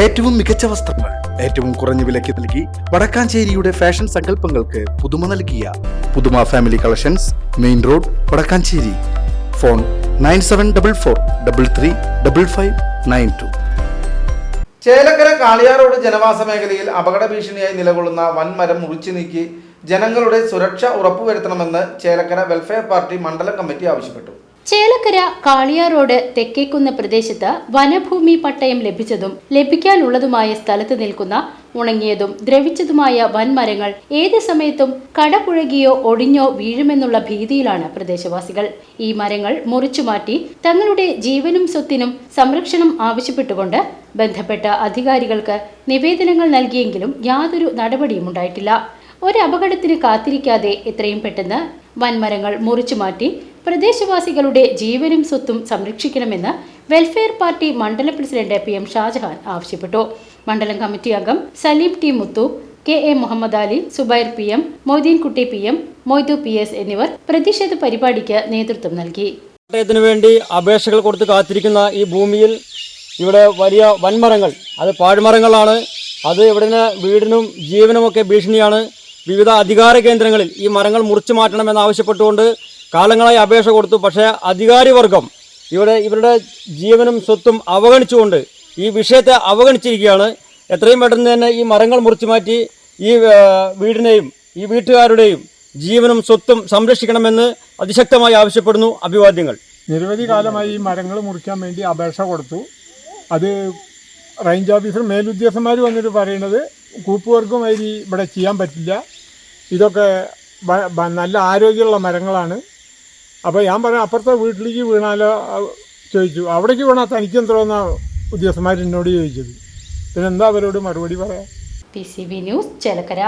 ഏറ്റവും മികച്ച വസ്ത്രങ്ങൾ ഏറ്റവും കുറഞ്ഞ വിലയ്ക്ക് നൽകി വടക്കാഞ്ചേരിയുടെ ഫാഷൻ സങ്കല്പങ്ങൾക്ക് പുതുമ നൽകിയ പുതുമ family collections main road Vadakkanchery. Phone nine seven double four double three double five nine two. Chelakkara Kaliyar road ജനവാസ മേഖലയിൽ അപകട ഭീഷണിയായി നിലകൊള്ളുന്ന വൻമരം മുറിച്ചു നീക്കി ജനങ്ങളുടെ സുരക്ഷ ഉറപ്പുവരുത്തണമെന്ന് ചേലക്കര വെൽഫെയർ പാർട്ടി മണ്ഡലം കമ്മിറ്റി ആവശ്യപ്പെട്ടു. ചേലക്കര കാളിയാർ റോഡ് തെക്കേക്കുന്ന പ്രദേശത്ത് വനഭൂമി പട്ടയം ലഭിച്ചതും ലഭിക്കാനുള്ളതുമായ സ്ഥലത്ത് നിൽക്കുന്ന ഉണങ്ങിയതും ദ്രവിച്ചതുമായ വൻമരങ്ങൾ ഏത് സമയത്തും കടപുഴകിയോ ഒടിഞ്ഞോ വീഴുമെന്നുള്ള ഭീതിയിലാണ് പ്രദേശവാസികൾ. ഈ മരങ്ങൾ മുറിച്ചുമാറ്റി തങ്ങളുടെ ജീവനും സ്വത്തിനും സംരക്ഷണം ആവശ്യപ്പെട്ടുകൊണ്ട് ബന്ധപ്പെട്ട അധികാരികൾക്ക് നിവേദനങ്ങൾ നൽകിയെങ്കിലും യാതൊരു നടപടിയും ഉണ്ടായിട്ടില്ല. ഒരു അപകടത്തിന് കാത്തിരിക്കാതെ എത്രയും പെട്ടെന്ന് വൻമരങ്ങൾ മുറിച്ചു മാറ്റി പ്രദേശവാസികളുടെ ജീവനും സ്വത്തും സംരക്ഷിക്കണമെന്ന് വെൽഫെയർ പാർട്ടി മണ്ഡല പ്രസിഡന്റ് പി എം ഷാജഹാൻ ആവശ്യപ്പെട്ടു. മണ്ഡലം കമ്മിറ്റി അംഗം Saleem T Muthu K A Muhammad Ali Zubair P M Moideenkutty P M Moidu P S എന്നിവർ പ്രതിഷേധ പരിപാടിക്ക് നേതൃത്വം നൽകി. പട്ടയത്തിന് വേണ്ടി അപേക്ഷകൾ കൊടുത്ത് കാത്തിരിക്കുന്ന ഈ ഭൂമിയിൽ ഇവിടെ വലിയ വൻമരങ്ങൾ അത് പാഴ്മരങ്ങളാണ്. അത് ഇവിടെ വീടിനും ജീവനുമൊക്കെ ഭീഷണിയാണ്. വിവിധ അധികാര കേന്ദ്രങ്ങളിൽ ഈ മരങ്ങൾ മുറിച്ചു മാറ്റണമെന്ന് ആവശ്യപ്പെട്ടുകൊണ്ട് കാലങ്ങളായി അപേക്ഷ കൊടുത്തു. പക്ഷേ അധികാരിവർഗം ഇവിടെ ഇവരുടെ ജീവനും സ്വത്തും അവഗണിച്ചുകൊണ്ട് ഈ വിഷയത്തെ അവഗണിച്ചിരിക്കുകയാണ്. എത്രയും പെട്ടെന്ന് തന്നെ ഈ മരങ്ങൾ മുറിച്ചു മാറ്റി ഈ വീടിനെയും ഈ വീട്ടുകാരുടെയും ജീവനും സ്വത്തും സംരക്ഷിക്കണമെന്ന് അതിശക്തമായി ആവശ്യപ്പെടുന്നു അഭിവാദ്യങ്ങൾ. നിരവധി കാലമായി ഈ മരങ്ങൾ മുറിക്കാൻ വേണ്ടി അപേക്ഷ കൊടുത്തു. അത് റേഞ്ച് ഓഫീസർ മേലുദ്യോഗസ്ഥന്മാർ വന്നിട്ട് പറയുന്നത് കൂപ്പുവർഗമായി ഇവിടെ ചെയ്യാൻ പറ്റില്ല. ഇതൊക്കെ നല്ല ആരോഗ്യമുള്ള മരങ്ങളാണ്. അപ്പോൾ ഞാൻ പറയാം അപ്പുറത്തെ വീട്ടിലേക്ക് വീണാലോ ചോദിച്ചു. അവിടേക്ക് വീണാൽ തനിക്കെന്തോന്നാ ഉദ്യോഗസ്ഥന്മാർ എന്നോട് ചോദിച്ചത്. പിന്നെന്താ അവരോട് മറുപടി പറയാം P C B news Chelakkara.